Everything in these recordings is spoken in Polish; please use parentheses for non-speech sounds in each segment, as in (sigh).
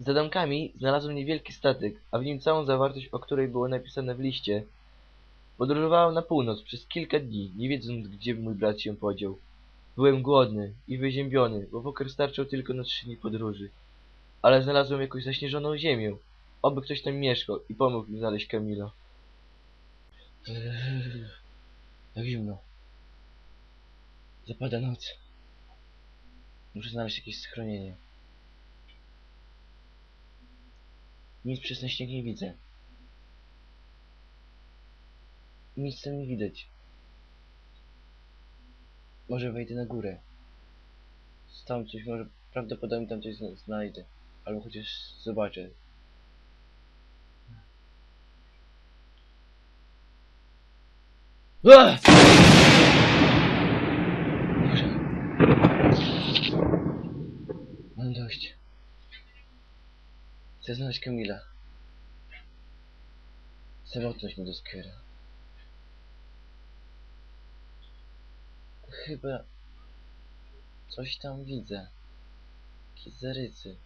Za domkami znalazłem niewielki statek, a w nim całą zawartość, o której było napisane w liście. Podróżowałem na północ przez kilka dni, nie wiedząc, gdzie mój brat się podział. Byłem głodny i wyziębiony, bo poker starczał tylko na trzy dni podróży. Ale znalazłem jakąś zaśnieżoną ziemię. Oby ktoś tam mieszkał i pomógł mi znaleźć Kamila. Jak zimno. Zapada noc. Muszę znaleźć jakieś schronienie. Nic przez ten śnieg nie widzę. Nic tam nie widać. Może wejdę na górę. Tam coś może, prawdopodobnie tam coś zna- znajdę. Albo chociaż zobaczę. Ua! Boże. Mam dość. Chcę znaleźć Kamila. Samotność mnie doskwiera. Chyba coś tam widzę. Jakieś zarycy.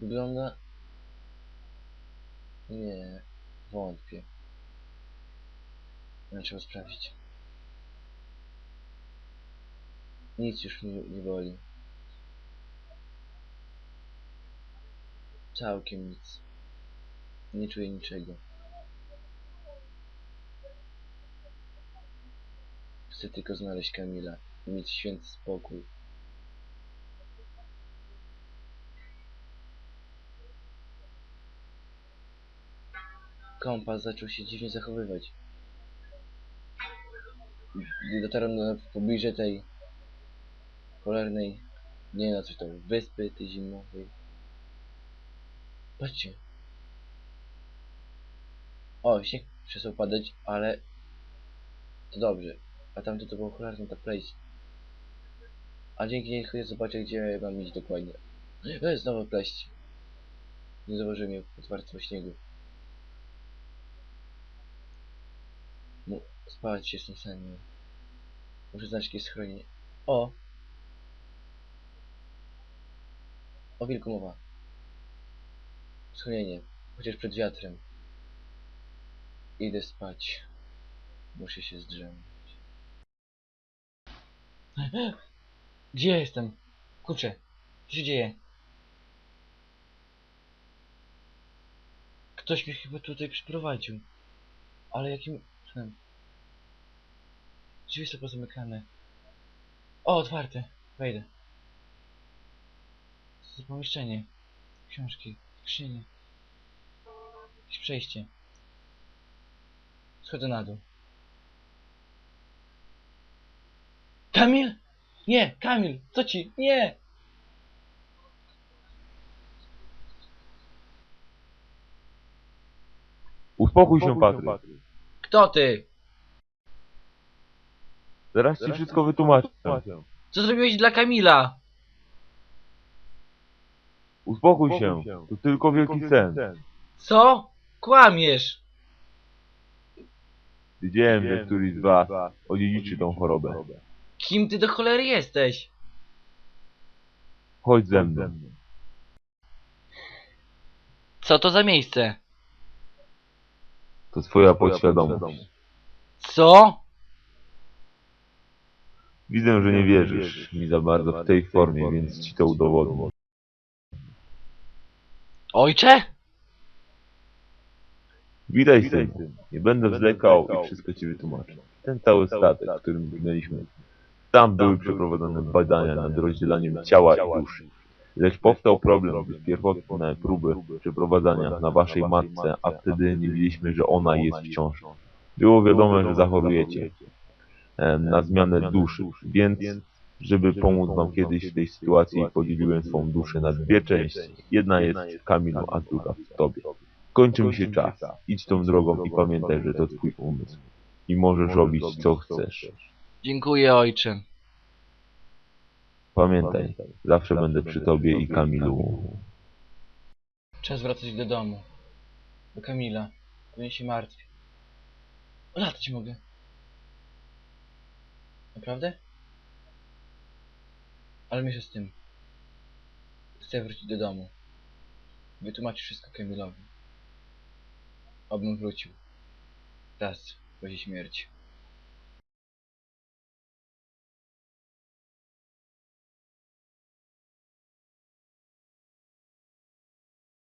Wygląda... Nie, wątpię. Ale trzeba sprawdzić. Nic już mnie nie boli. Całkiem nic. Nie czuję niczego. Chcę tylko znaleźć Kamila i mieć święty spokój. Kompas zaczął się dziwnie zachowywać. Gdy dotarłem do w pobliże tej cholernej, nie wiem na coś to, wyspy tej zimowej. Patrzcie. O, śnieg przestał padać, ale to dobrze. A tamto to było cholernie ta place. A dzięki niej chyba zobaczę, gdzie mam iść dokładnie. To jest znowu pleść. Nie zauważyłem jej pod warstwą śniegu. No, spać się jestem senny. Muszę znaleźć jakieś schronienie. O! O wilku mowa. Schronienie. Chociaż przed wiatrem. Idę spać. Muszę się zdrzemnąć. (laughs) Gdzie jestem? Kurczę, co się dzieje? Ktoś mnie chyba tutaj przyprowadził. Ale jakim... cudem? Drzwi są pozamykane. O, otwarte. Wejdę. Co za pomieszczenie? Książki, skrzynie. Jakieś przejście. Schodzę na dół. Kamil! Nie, Kamil! Co ci? Nie! Uspokój się, Patryk. Kto ty? Zaraz ci wszystko wytłumaczę. Co zrobiłeś dla Kamila? Uspokój się. To tylko wielki sen. Co? Kłamiesz! Wiedziałem, że któryś z was odziedziczy tą chorobę. Kim ty do cholery jesteś? Chodź ze mną. Co to za miejsce? To twoja podświadomość. Co? Widzę, że nie wierzysz mi za bardzo w tej formie, więc ci to udowodnię. Ojcze? Witaj, synu. Nie będę zwlekał i wszystko ci wytłumaczę. Ten cały statek, którym płynęliśmy, tam były przeprowadzone badania nad rozdzielaniem ciała i duszy. Lecz powstał problem, gdyż pierwotne próby przeprowadzania na waszej matce, a wtedy nie wiedzieliśmy, że ona jest w ciąży. Było wiadome, że zachorujecie e, na zmianę duszy, więc żeby pomóc wam kiedyś w tej sytuacji, podzieliłem swą duszę na dwie części. Jedna jest w Kamilu, a druga w tobie. Kończy mi się czas. Idź tą drogą i pamiętaj, że to twój umysł. I możesz robić co chcesz. Dziękuję, ojcze. Pamiętaj, zawsze będę przy tobie i Kamilu. Czas wracać do domu. Do Kamila. Pewnie się martwi. Latać mogę. Naprawdę? Ale myślę z tym. Chcę wrócić do domu. Wytłumaczyć wszystko Kemilowi. Obym wrócił. Raz, razie śmierci.